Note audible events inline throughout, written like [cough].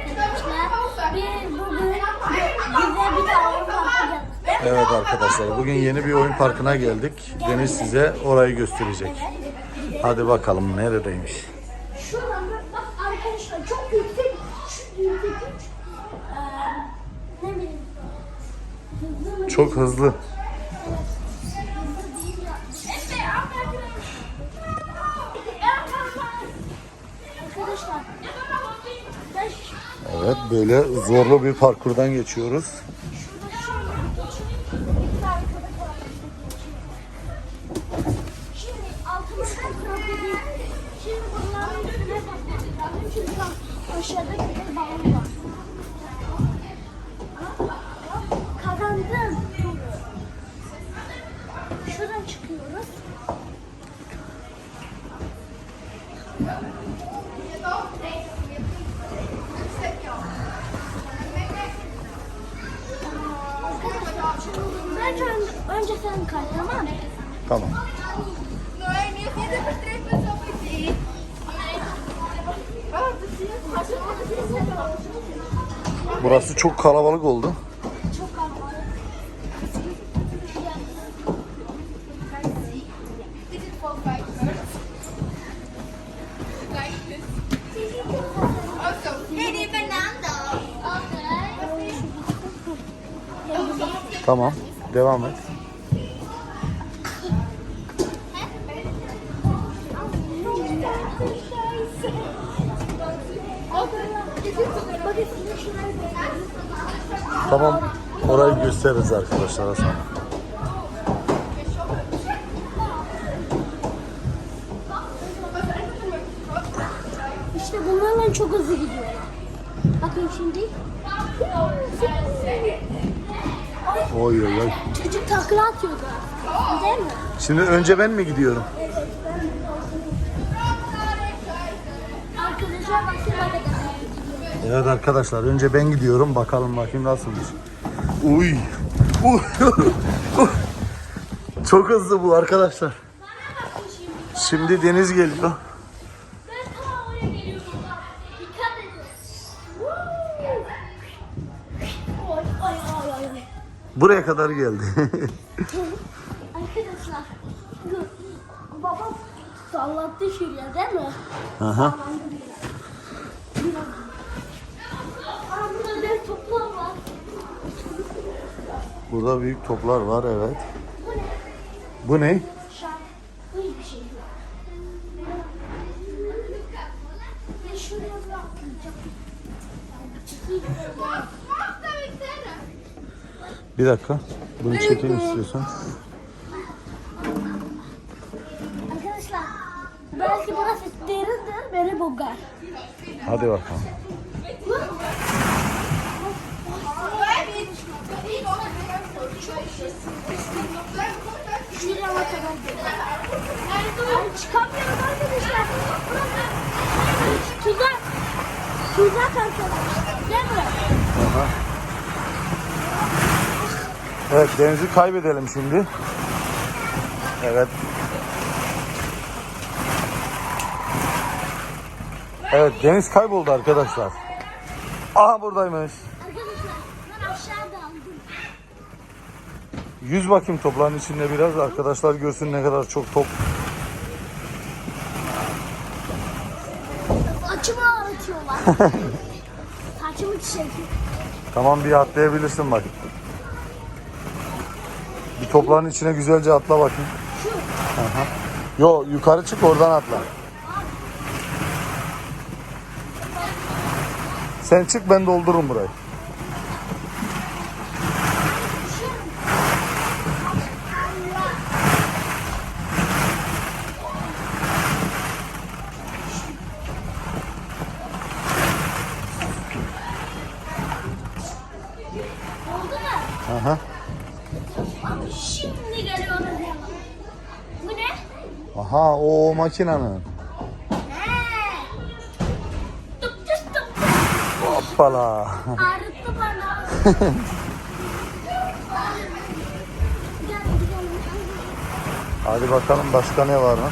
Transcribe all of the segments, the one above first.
arkadaşlar. Biz bugün bize bir tane oyun parkı yaptık. Evet arkadaşlar bugün yeni bir oyun parkına geldik. Deniz size orayı gösterecek. Hadi bakalım neredeymiş. Şuradan bak arkadaşlar çok yüksek. Şu yüksek. Ee, ne bileyim. Hızlı mı? Çok hızlı. Hızlı Evet böyle zorlu bir parkurdan geçiyoruz. şöyle bir geçeyim. Önce, önce sen kay tamam mı? Tamam. Burası çok kalabalık oldu. Çok kalabalık. Tamam. Devam et. Tamam. Orayı gösteririz arkadaşlara sonra. İşte bunlarla çok hızlı gidiyorlar. Bakın şimdi. Oy oy oy. Çocuk takla atıyordu. Değil mi? Şimdi önce ben mi gidiyorum? Evet arkadaşlar önce ben gidiyorum. Bakalım bakayım nasılmış. Uy. Uy. Çok hızlı bu arkadaşlar. Şimdi Deniz geliyor. Buraya kadar geldi. [laughs] Arkadaşlar. Babam sallattı şuraya değil mi? Aha. Burada dev toplar var. Burada büyük toplar var evet. Bu ne? Bu ne? Şark. Bu hiçbir şey yok. Ben şuraya bir dakika. Bunu çekeyim istiyorsan. Arkadaşlar belki burası derindir beni bogar. Hadi bakalım. Şuraya kadar gidiyor. Ay çıkamıyorum arkadaşlar. Tuzak. Tuzak arkadaşlar. Gel buraya. Aha. Evet Deniz'i kaybedelim şimdi. Evet. Evet Deniz kayboldu arkadaşlar. Aha buradaymış. Arkadaşlar ben aşağıda aldım. Yüz bakayım topların içinde biraz arkadaşlar görsün ne kadar çok top. [laughs] Saçımı ağrıtıyorlar. Saçımı çekiyor. Tamam bir atlayabilirsin bak. Bir topların içine güzelce atla bakayım. Yo yukarı çık oradan atla. Sen çık ben doldururum burayı. Aha o, o tıp. Hoppala. Ağrıttı bana. Hadi bakalım başka ne var mı?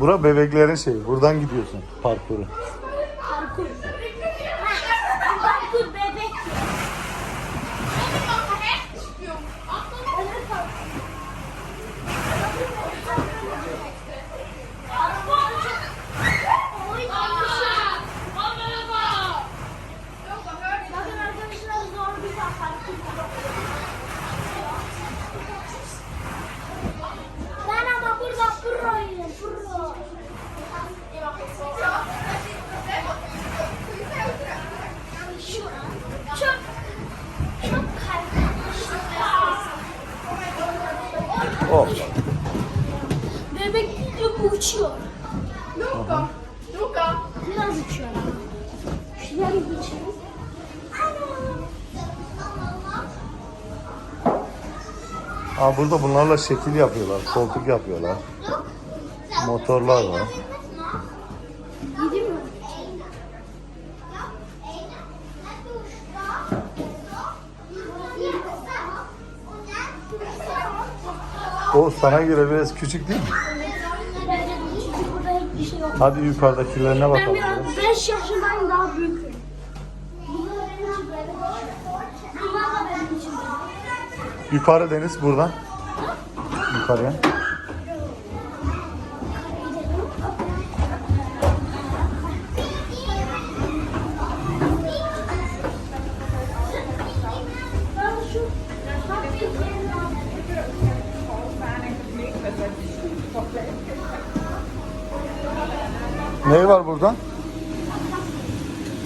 Bura bebeklerin şeyi. Buradan gidiyorsun parkuru. Parkur. Ha, Parkur bebek. Evet, parkur. Oy, Bakın arkadaşlar zor bir parkur. Ben ama burada proyum, pro. Şu çok çok Oh. Bebek gibi uçuyor. Luca. Luca. Biraz uçuyor ama. Bir geçelim. Aa, burada bunlarla şekil yapıyorlar. Koltuk yapıyorlar. Motorlar var. Yedi mi? O sana göre biraz küçük değil mi? Burada hiçbir şey yok. Hadi yukarıdakilerine Ben bakalım. biraz 5 yaşından daha büyüküm. Bunlar benim için bebek. Bunlar da benim için bebek. Yukarı deniz buradan. Yukarıya. Ne var burada?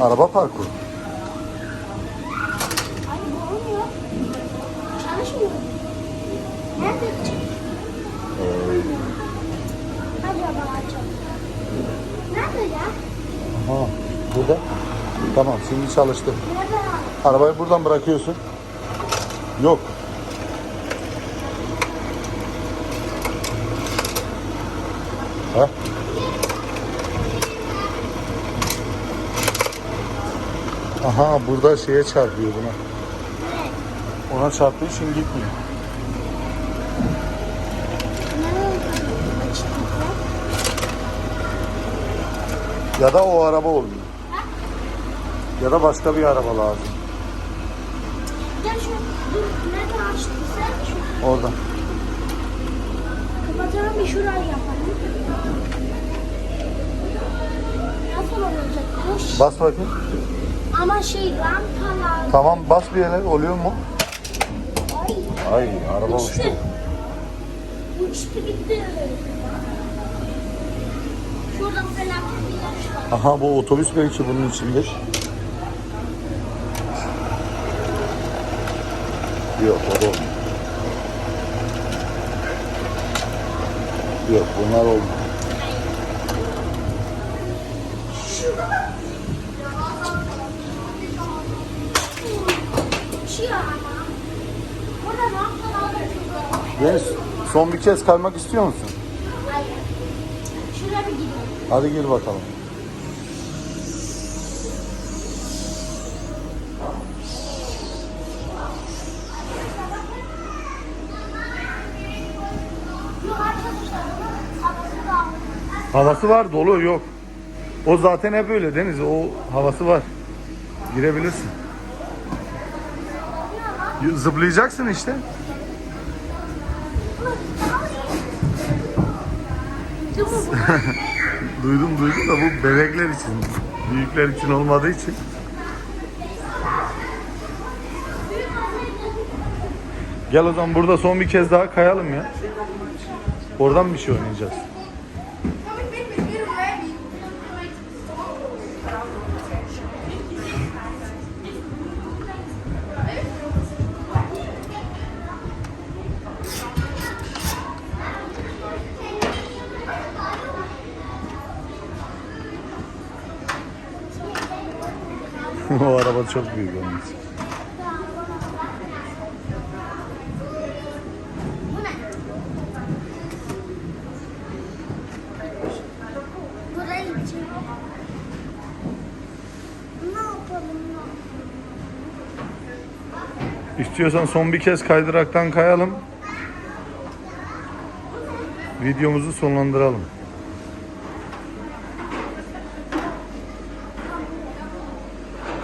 Araba parkuru. Ya? Aha, burada. Tamam şimdi çalıştı. Arabayı buradan bırakıyorsun. Yok. Ha? Aha burada şeye çarpıyor buna. Ona çarptığı için gitmiyor. Ya? Ya da o araba oluyor. Ya da başka bir araba lazım. Gel şu dur nerede açtın sen? Orada. kapatalım bir şurayı yapalım. Nasıl olacak? Hoş. Bas bakayım. Ama şey rampalar. Tamam bas bir yere oluyor mu? Ay. Ay araba uçtu. Uçtu. Gitti. Şurada felaket bir yarış var. Aha bu otobüs belki bunun içinde. Yok o da olmuyor. Yok bunlar olmuyor. Deniz son bir kez kaymak istiyor musun? Hayır. Şuraya bir gidelim. Hadi gir bakalım. Havası var dolu yok. O zaten hep öyle Deniz. O havası var. Girebilirsin. Zıplayacaksın işte. Değil mi bu? Duydum duydum da bu bebekler için. Büyükler için olmadığı için. Gel o zaman burada son bir kez daha kayalım ya. Oradan bir şey oynayacağız. O araba çok büyük onun? İstiyorsan son bir kez kaydıraktan kayalım. Videomuzu sonlandıralım.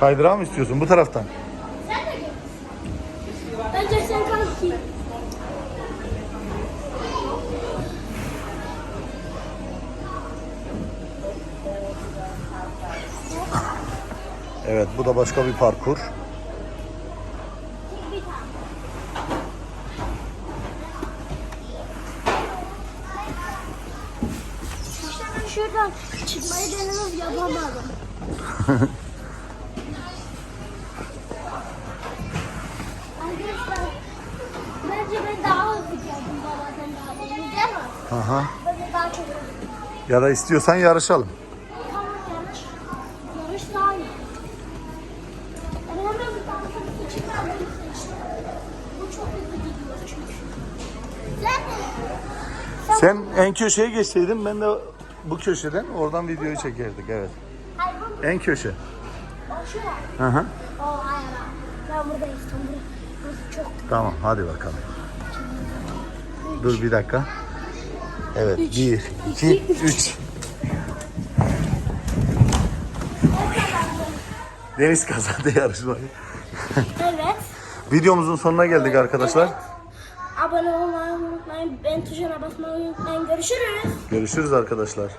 Kaydırağı mı istiyorsun bu taraftan? Sen de gel. Bence sen kalk ki. Evet bu da başka bir parkur. Şuradan çıkmayı denemem yapamadım. [laughs] Ya da istiyorsan yarışalım. Sen en köşeye geçseydin ben de bu köşeden oradan videoyu çekerdik evet. En köşe. o. Hı hı. Tamam hadi bakalım. Dur bir dakika. Evet bir, iki, üç. Deniz kazandı yarışmayı. Evet. Videomuzun sonuna geldik arkadaşlar. Abone olmayı unutmayın. Ben tuşuna basmayı unutmayın. Görüşürüz. Görüşürüz arkadaşlar.